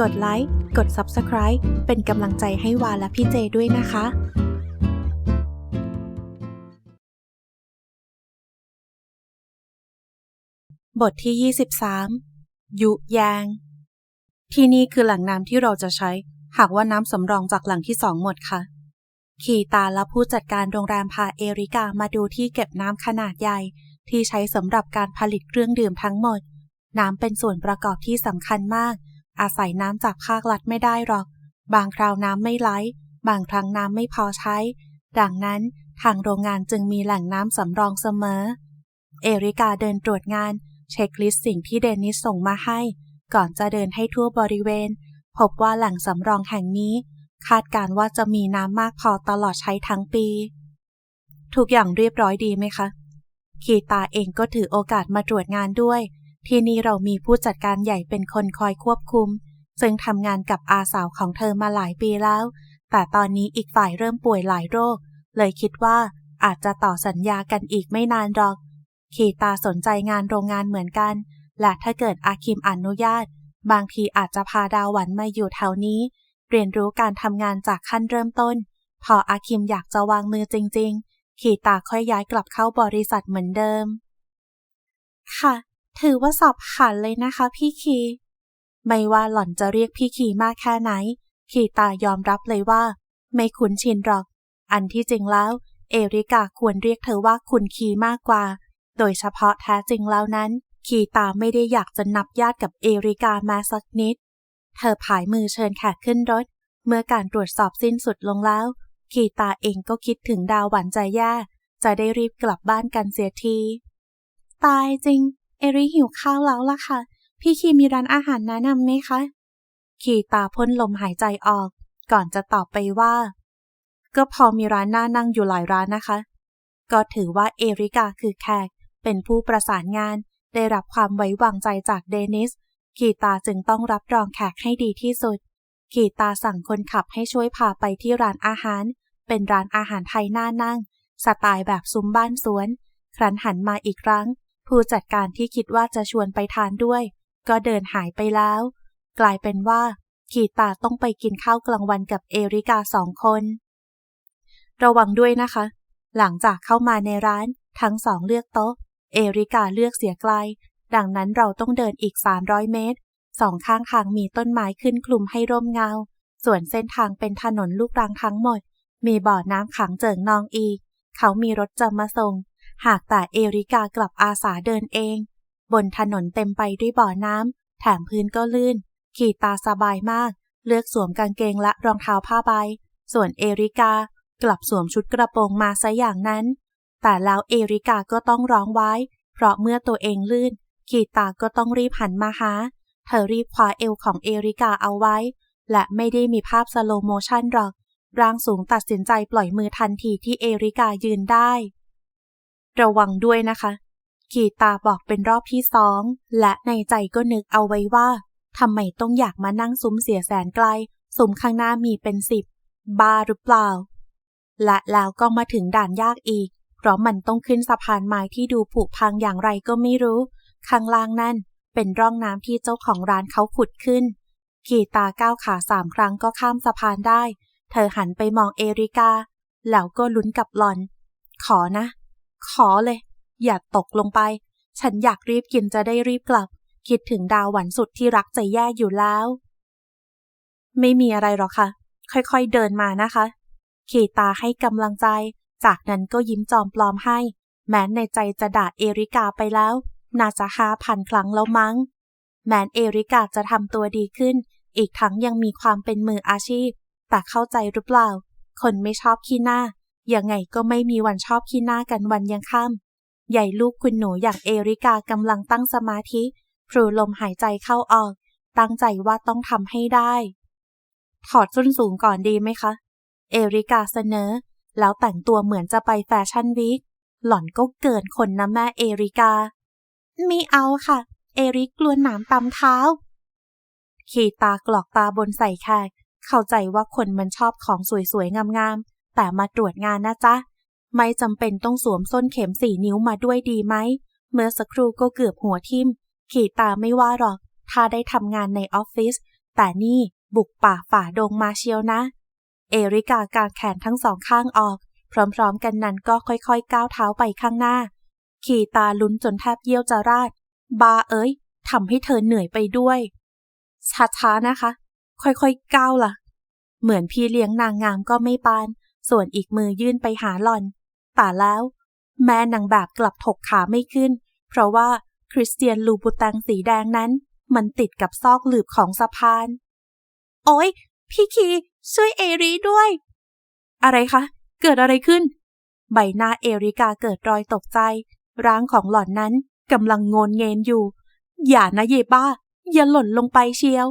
กดไลค์ กด Subscribe เป็นกำลังใจให้วาและพี่เจด้วยนะคะบทที่ 23 ยุยาง ที่นี่คือแหล่งน้ำที่เราจะใช้ หากว่าน้ำสำรองจากแหล่งที่สองหมดค่ะ ขีตาและผู้จัดการโรงแรมพาเอริกามาดูที่เก็บน้ำขนาดใหญ่ ที่ใช้สำหรับการผลิตเครื่องดื่มทั้งหมด น้ำเป็นส่วนประกอบที่สำคัญมาก อาศัยน้ำจากภาครัฐไม่ได้หรอก บางคราวน้ำไม่ไหล บางครั้งน้ำไม่พอใช้ ดังนั้นทางโรงงานจึงมีแหล่งน้ำสำรองเสมอ เอริกาเดินตรวจงาน เช็คลิสต์สิ่งที่เดนิสส่งมาให้ ก่อนจะเดินให้ทั่วบริเวณ พบว่าแหล่งสำรองแห่งนี้ คาดการณ์ว่าจะมีน้ำมากพอตลอดใช้ทั้งปี ทุกอย่างเรียบร้อยดีไหมคะคีตาเองก็ถือโอกาสมาตรวจงานด้วย ที่นี่เรามีผู้จัดการใหญ่เป็นคนคอยควบคุม ซึ่งทำงานกับอาสาวของเธอมาหลายปีแล้ว แต่ตอนนี้อีกฝ่ายเริ่มป่วยหลายโรค เลยคิดว่าอาจจะต่อสัญญากันอีกไม่นานหรอกคีตาสนใจงานโรงงานเหมือนกัน และถ้าเกิดอาคิมอนุญาต บางทีอาจจะพาดาวหวันมาอยู่แถวนี้ เรียนรู้การทำงานจากขั้นเริ่มต้น พออาคิมอยากจะวางมือจริง ๆ ขีตาค่อยย้ายกลับเข้าบริษัทเหมือนเดิม ค่ะ ถือว่าสอบผ่านเลยนะคะพี่คี ไม่ว่าหล่อนจะเรียกพี่คีมากแค่ไหนขีตายอมรับเลยว่า ไม่คุ้นชินหรอก อันที่จริงแล้ว เอริกาควรเรียกเธอว่าคุณคีมากกว่า โดยเฉพาะแท้จริงแล้วนั้นขีตาไม่ได้อยากจะนับญาติกับเอริกามาสักนิด เธอผายมือเชิญแขกขึ้นรถ เมื่อการตรวจสอบสิ้นสุดลงแล้วขีตาเองก็คิดถึงดาวหวันใจแย่จะได้รีบกลับบ้านกันเสียที ตายจริง เอริหิวข้าวแล้วล่ะค่ะ พี่คีมีร้านอาหารแนะนำไหมคะขีตาพ่นลมหายใจออก ก่อนจะตอบไปว่า ก็พอมีร้านน่านั่งอยู่หลายร้านนะคะ ก็ถือว่าเอริกาคือแขก เป็นผู้ประสานงาน ได้รับความไว้วางใจจากเดนิสขีตาจึงต้องรับรองแขกให้ดีที่สุดขีตาสั่งคนขับให้ช่วยพาไปที่ร้านอาหาร เป็นร้านอาหารไทยน่านั่ง สไตล์แบบซุ้มบ้านสวน ครั้นหันมาอีกครั้ง ผู้จัดการที่คิดว่าจะชวนไปทานด้วย ก็เดินหายไปแล้ว กลายเป็นว่าขีตาต้องไปกินข้าวกลางวันกับเอริกาสองคน ระวังด้วยนะคะ หลังจากเข้ามาในร้านทั้งสองเลือกโต๊ะ เอริกาเลือกเสียไกล ดังนั้นเราต้องเดินอีก 300 เมตร สองข้างทางมีต้นไม้ขึ้นคลุมให้ร่มเงา ส่วนเส้นทางเป็นถนนลูกรังทั้งหมด มีบ่อน้ำขังเจิ่งนองอีก เขามีรถจะมาส่ง หากแต่เอริกากลับอาสาเดินเอง บนถนนเต็มไปด้วยบ่อน้ำ แถมพื้นก็ลื่น ขี่ตาสบายมาก เลือกสวมกางเกงและรองเท้าผ้าใบ ส่วนเอริกากลับสวมชุดกระโปรงมาซะอย่างนั้น แต่แล้วเอริกาก็ต้องร้องไว้ เพราะเมื่อตัวเองลื่น ขีตาก็ต้องรีบหันมาหา เธอรีบคว้าเอวของเอริกาเอาไว้ และไม่ได้มีภาพสโลโมชันหรอก ร่างสูงตัดสินใจปล่อยมือทันทีที่เอริกายืนได้ ระวังด้วยนะคะขีตาบอกเป็นรอบที่สอง และในใจก็นึกเอาไว้ว่าทำไมต้องอยากมานั่งซุ้มเสียแสนไกล ซุ้มข้างหน้ามีเป็นสิบ บาหรือเปล่า และแล้วก็มาถึงด่านยากอีก เพราะมันต้องขึ้นสะพานไม้ที่ดูผุพังอย่างไรก็ไม่รู้ ข้างล่างนั่นเป็นร่องน้ำที่เจ้าของร้านเขาขุดขึ้นขี่ตาก้าวขาสามครั้งก็ข้ามสะพานได้ เธอหันไปมองเอริกา แล้วก็ลุ้นกับหลอน ขอนะ ขอเลย อย่าตกลงไป ฉันอยากรีบกินจะได้รีบกลับ คิดถึงดาวหวันสุดที่รักใจแย่อยู่แล้ว ไม่มีอะไรหรอกค่ะ ค่อยๆเดินมานะคะขีตาให้กำลังใจ จากนั้นก็ยิ้มจอมปลอมให้ แม้ในใจจะด่าเอริกาไปแล้ว น่าจะห้าพันครั้งแล้วมั้ง แม้นเอริกาจะทำตัวดีขึ้น อีกทั้งยังมีความเป็นมืออาชีพ แต่เข้าใจหรือเปล่า คนไม่ชอบขี้หน้า ยังไงก็ไม่มีวันชอบขี้หน้ากันวันยังค่ำใหญ่ลูกคุณหนูอย่างเอริกากำลังตั้งสมาธิพรูลมหายใจเข้าออก ตั้งใจว่าต้องทำให้ได้ ถอดส้นสูงก่อนดีไหมคะ เอริกาเสนอ แล้วแต่งตัวเหมือนจะไปแฟชั่นวีคหล่อนก็เกินคนนะแม่เอริกามีเอาค่ะ เอริกกลัวหนามตำเท้า ขีตากรอกตาบนใส่แขกเข้าใจว่าคนมันชอบของสวยๆงามๆ แต่มาตรวจงานนะจ๊ะ ไม่จำเป็นต้องสวมส้นเข็มสี่นิ้วมาด้วยดีไหม เมื่อสักครู่ก็เกือบหัวทิ่ม ขีตาไม่ว่าหรอก ถ้าได้ทำงานในออฟฟิศ แต่นี่บุกป่าฝ่าดงมาเชียวนะ เอริกากางแขนทั้งสองข้างออก พร้อมๆกันนั้นก็ค่อยๆ ก้าวเท้าไปข้างหน้า ขี่ตาลุ้นจนแทบเยี่ยวจะราด บาเอ้ยทำให้เธอเหนื่อยไปด้วย ช้าๆนะคะ ค่อยๆก้าวล่ะ เหมือนพี่เลี้ยงนางงามก็ไม่ปาน ส่วนอีกมือยื่นไปหาหลอน แต่แล้ว แม่นางแบบกลับถกขาไม่ขึ้น เพราะว่าคริสเตียนลูบูตังสีแดงนั้น มันติดกับซอกหลืบของสะพาน โอ้ยพี่คีช่วยเอริด้วย อะไรคะ เกิดอะไรขึ้น ใบหน้าเอริกาเกิดรอยตกใจ ร่างของหล่อนนั้นกำลังงนเงนอยู่ อย่านะเยบ้า อย่าหล่นลงไปเชียว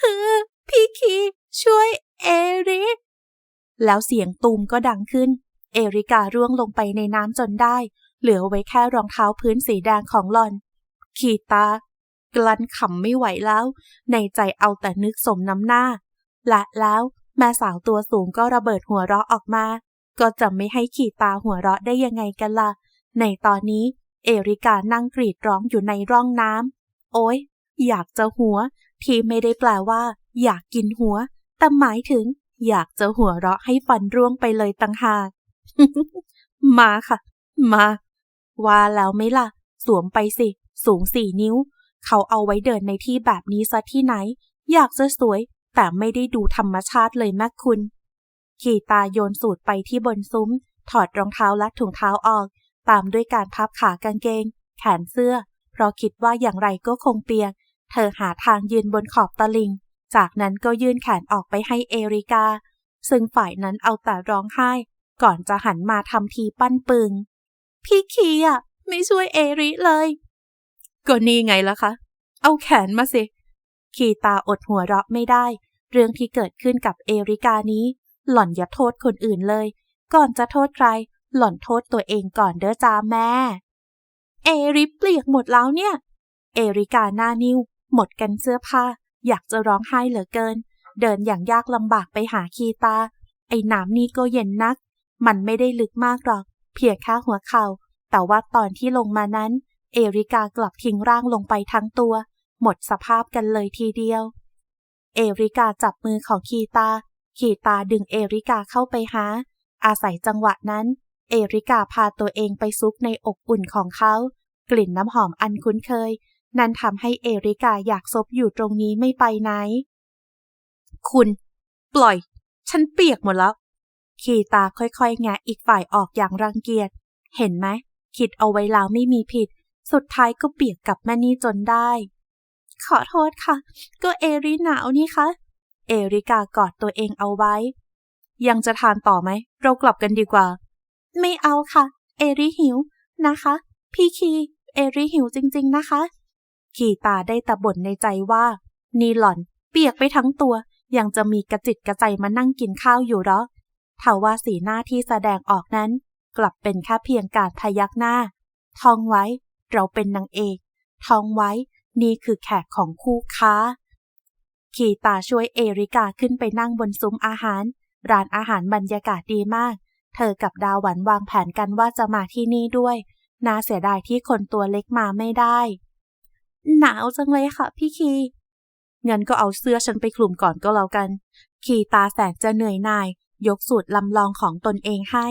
ฮือพี่คีช่วยเอริ แล้วเสียงตูมก็ดังขึ้น เอริการ่วงลงไปในน้ำจนได้ เหลือไว้แค่รองเท้าพื้นสีแดงของหลอน ขีตากลั้นขำไม่ไหวแล้ว ในใจเอาแต่นึกสมน้ำหน้า และแล้วแม่สาวตัวสูงก็ระเบิดหัวเราะออกมา ก็จะไม่ให้ขีตาหัวเราะได้ยังไงกันละ่ะ ในตอนนี้เอริกานั่งกรีดร้องอยู่ในร่องน้ำโอ้ยอยากจะหัว ที่ไม่ได้แปลว่า อยากกินหัว แต่หมายถึง อยากจะหัวเราะให้ฟันร่วงไปเลยต่างหาก มาค่ะ มา ว่าแล้วไหมล่ะ สวมไปสิ สูงสี่นิ้ว เขาเอาไว้เดินในที่แบบนี้ซะที่ไหน อยากจะสวย แต่ไม่ได้ดูธรรมชาติเลยแม่คุณ ขี่ตาโยนสูตรไปที่บนซุ้ม ถอดรองเท้าและถุงเท้าออก ตามด้วยการพับขากางเกง แขนเสื้อ เพราะคิดว่าอย่างไรก็คงเปียก เธอหาทางยืนบนขอบตะลิง จากนั้นก็ยื่นแขนออกไปให้เอริกา ซึ่งฝ่ายนั้นเอาแต่ร้องไห้ ก่อนจะหันมาทำทีปั้นปึง พี่คีอะไม่ช่วยเอริเลย ก็นี่ไงล่ะคะ เอาแขนมาสิ คีตาอดหัวเราะไม่ได้ เรื่องที่เกิดขึ้นกับเอริกานี้ หล่อนอย่าโทษคนอื่นเลย ก่อนจะโทษใคร หล่อนโทษตัวเองก่อนเด้อจ้าแม่ เอริเปลียกหมดแล้วเนี่ย เอริกาหน้านิ้วหมดกันเสื้อผ้า อยากจะร้องไห้เหลือเกิน เดินอย่างยากลำบากไปหาคีตา ไอ้น้ำนี่ก็เย็นนัก มันไม่ได้ลึกมากหรอก เพียงแค่หัวเขา่า แต่ว่าตอนที่ลงมานั้น เอริกากลับทิ้งร่างลงไปทั้งตัว หมดสภาพกันเลยทีเดียว เอริกาจับมือของคีตา คีตาดึงเอริกาเข้าไปหา อาศัยจังหวะนั้น เอริกาพาตัวเองไปซุกในอกอุ่นของเขา กลิ่นน้ำหอมอันคุ้นเคย นั่นทำให้เอริกาอยากซบอยู่ตรงนี้ไม่ไปไหน คุณ ปล่อย ฉันเปียกหมดแล้ว คีตาค่อยๆแงะอีกฝ่ายออกอย่างรังเกียจ เห็นไหม คิดเอาไว้แล้วไม่มีผิด สุดท้ายก็เปียกกับแม่นี่จนได้ ขอโทษค่ะ ก็เอริหนาวนี่คะ เอริกากอดตัวเองเอาไว้ ยังจะทานต่อไหม เรากลับกันดีกว่า ไม่เอาค่ะ เอริหิวนะคะ พี่คี เอริหิวจริง ๆ นะคะ ขี่ตาได้ต่บ่นในใจว่า นี่หล่อน เปียกไปทั้งตัว ยังจะมีกระจิตกระใจมานั่งกินข้าวอยู่หรอทว่าสีหน้าที่แสดงออกนั้น กลับเป็นแค่เพียงการพยักหน้าท่องไว้ เราเป็นนางเอกท่องไว้ นี่คือแขกของคู่ค้าขีตาช่วยเอริกาขึ้นไปนั่งบนซุ้มอาหาร ร้านอาหารบรรยากาศดีมาก เธอกับดาวหวันวางแผนกันว่าจะมาที่นี่ด้วย น่าเสียดายที่คนตัวเล็กมาไม่ได้ หนาวจังเลยค่ะ พี่คีงั้นก็เอาเสื้อฉันไปคลุมก่อนก็แล้วกันขี่ตาแสนจะเหนื่อยหน่าย ยกสูตรลำลองของตนเองให้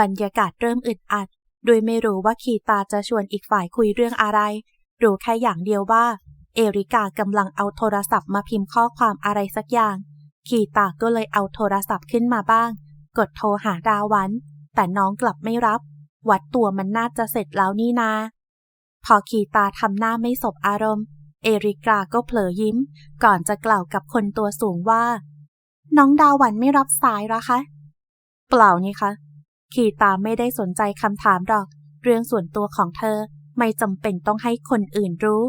บรรยากาศเริ่มอึดอัด โดยไม่รู้ว่าขีตาจะชวนอีกฝ่ายคุยเรื่องอะไร รู้แค่อย่างเดียวว่า เอริกากำลังเอาโทรศัพท์มาพิมพ์ข้อความอะไรสักอย่างขีตาก็เลยเอาโทรศัพท์ขึ้นมาบ้าง กดโทรหาดาวัน แต่น้องกลับไม่รับ วัดตัวมันน่าจะเสร็จแล้วนี่นา พอขีตาทำหน้าไม่สบอารมณ์ เอริกาก็เผลอยิ้ม ก่อนจะกล่าวกับคนตัวสูงว่า น้องดาววันไม่รับสายหรอคะ เปล่านี่คะขีตาไม่ได้สนใจคำถามหรอก เรื่องส่วนตัวของเธอไม่จำเป็นต้องให้คนอื่นรู้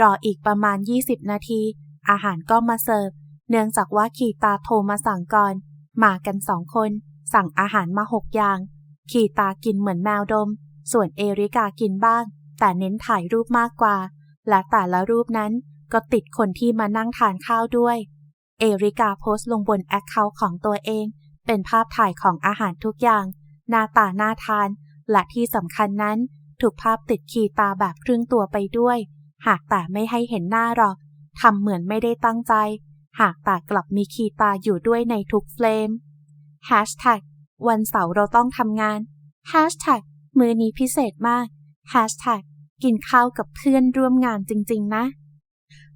รออีกประมาณ 20 นาที อาหารก็มาเสิร์ฟ เนื่องจากว่าขีตาโทรมาสั่งก่อน มากันสองคน สั่งอาหารมาหกอย่างขีตากินเหมือนแมวดม ส่วนเอริกากินบ้าง แต่เน้นถ่ายรูปมากกว่า และแต่ละรูปนั้นก็ติดคนที่มานั่งทานข้าวด้วย เอริกาโพสต์ลงบนแอคเคาท์ของตัวเอง เป็นภาพถ่ายของอาหารทุกอย่าง หน้าตาน่าทาน และที่สำคัญนั้น ถูกภาพติดขีตาแบบครึ่งตัวไปด้วย หากแต่ไม่ให้เห็นหน้าหรอกทำเหมือนไม่ได้ตั้งใจ หากแต่กลับมีคีตาอยู่ด้วยในทุกเฟรม Hashtag วันเสาร์เราต้องทำงาน Hashtag มือนี้พิเศษมาก Hashtag กินข้าวกับเพื่อนร่วมงานจริง ๆ นะ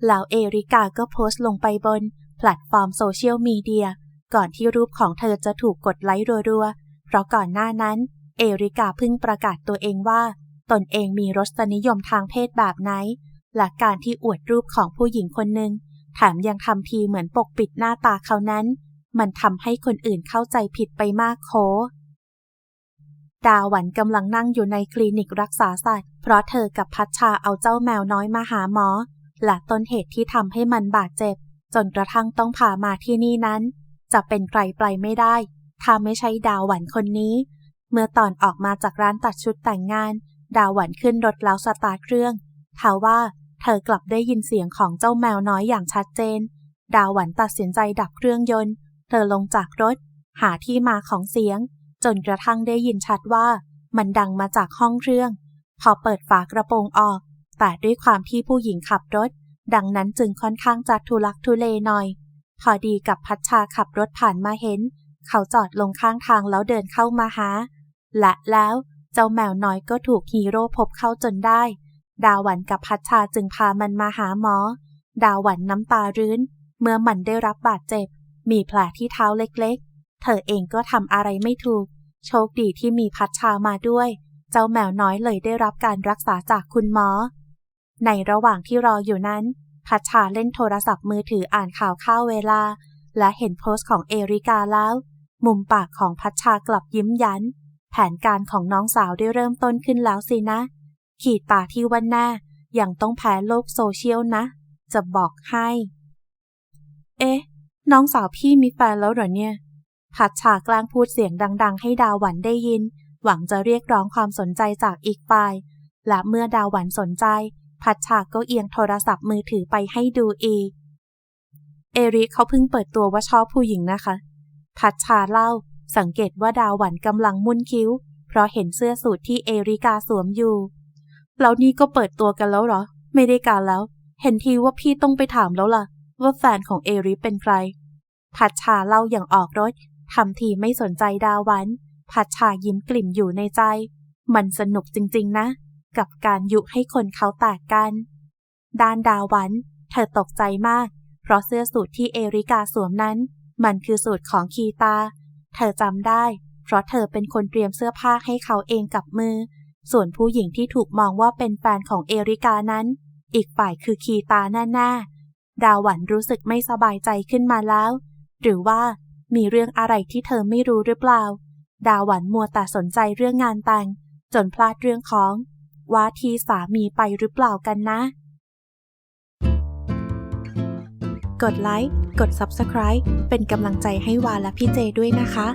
แล้วเอริกาก็โพสต์ลงไปบน แพลตฟอร์มโซเชียลมีเดีย ก่อนที่รูปของเธอจะถูกกดไลค์รัวๆ เพราะก่อนหน้านั้น เอริกาเพิ่งประกาศตัวเองว่า ตนเองมีรสนิยมทางเพศแบบไหน และการที่อวดรูปของผู้หญิงคนหนึ่งแถมยังทำทีเหมือนปกปิดหน้าตาเขานั้น มันทำให้คนอื่นเข้าใจผิดไปมากโค ดาหวันกำลังนั่งอยู่ในคลินิกรักษาสัตว์ เพราะเธอกับพัชชาเอาเจ้าแมวน้อยมาหาหมอ และต้นเหตุที่ทำให้มันบาดเจ็บ จนกระทั่งต้องพามาที่นี่นั้น จะเป็นใครไปไม่ได้ ถ้าไม่ใช่ดาวหวันคนนี้ เมื่อตอนออกมาจากร้านตัดชุดแต่งงาน ดาวหวันขึ้นรถแล้วสตาร์ทเครื่องทว่าเธอกลับได้ยินเสียงของเจ้าแมวน้อยอย่างชัดเจน ดาวหวันตัดสินใจดับเครื่องยนต์ เธอลงจากรถ หาที่มาของเสียง จนกระทั่งได้ยินชัดว่ามันดังมาจากห้องเครื่อง พอเปิดฝากระโปรงออก แต่ด้วยความที่ผู้หญิงขับรถ ดังนั้นจึงค่อนข้างจะทุลักทุเลหน่อย พอดีกับพัชชาขับรถผ่านมาเห็น เขาจอดลงข้างทางแล้วเดินเข้ามาหา และแล้วเจ้าแมวน้อยก็ถูกฮีโร่พบเข้าจนได้ ดาวันกับพัชชาจึงพามันมาหาหมอ ดาวันน้ำตารื้น เมื่อมันได้รับบาดเจ็บ มีแผลที่เท้าเล็ก เธอเองก็ทำอะไรไม่ถูก โชคดีที่มีพัชชามาด้วย เจ้าแมวน้อยเลยได้รับการรักษาจากคุณหมอ ในระหว่างที่รออยู่นั้น พัชชาเล่นโทรศัพท์มือถืออ่านข่าวข้าวเวลา และเห็นโพสต์ของเอริกาแล้ว มุมปากของพัชชากลับยิ้มยัน แผนการของน้องสาวได้เริ่มต้นขึ้นแล้วสินะ ขีดตาที่วันหน้ายังต้องแพ้โลกโซเชียลนะ จะบอกให้ เอ๊ะ น้องสาวพี่มีแฟนแล้วเหรอเนี่ย พัชชากลางพูดเสียงดัง ๆ ให้ดาวหวันได้ยิน หวังจะเรียกร้องความสนใจจากอีกฝ่าย และเมื่อดาวหวันสนใจพัชชากก็เอียงโทรศัพท์มือถือไปให้ดูอีก เอริเขาเพิ่งเปิดตัวว่าชอบผู้หญิงนะคะพัชชาเล่า สังเกตว่าดาวหวันกำลังมุนคิ้ว เพราะเห็นเสื้อสูทที่เอริกาสวมอยู่ แล้วนี่ก็เปิดตัวกันแล้วเหรอ ไม่ได้การแล้ว เห็นทีว่าพี่ต้องไปถามแล้วล่ะ ว่าแฟนของเอริเป็นใครพัชชาเล่าอย่างออกรถ ทำทีไม่สนใจดาวันพัชชายิ้มกลิ่มอยู่ในใจ มันสนุกจริงๆนะ กับการยุให้คนเขาแตกกัน ด้านดาวัน เธอตกใจมาก เพราะเสื้อสูทที่เอริกาสวมนั้น มันคือสูตรของคีตา เธอจำได้ เพราะเธอเป็นคนเตรียมเสื้อผ้าให้เขาเองกับมือ ส่วนผู้หญิงที่ถูกมองว่าเป็นแฟนของเอริกานั้น อีกฝ่ายคือคีตาแน่ๆดาวันรู้สึกไม่สบายใจขึ้นมาแล้ว หรือว่า มีเรื่องอะไรที่เธอไม่รู้หรือเปล่า ดาวหวันมัวแต่สนใจเรื่องงานแต่ง จนพลาดเรื่องของ ว่าที่สามีไปหรือเปล่ากันนะ กดไลค์ กด Subscribe เป็นกำลังใจให้วาและพี่เจด้วยนะคะ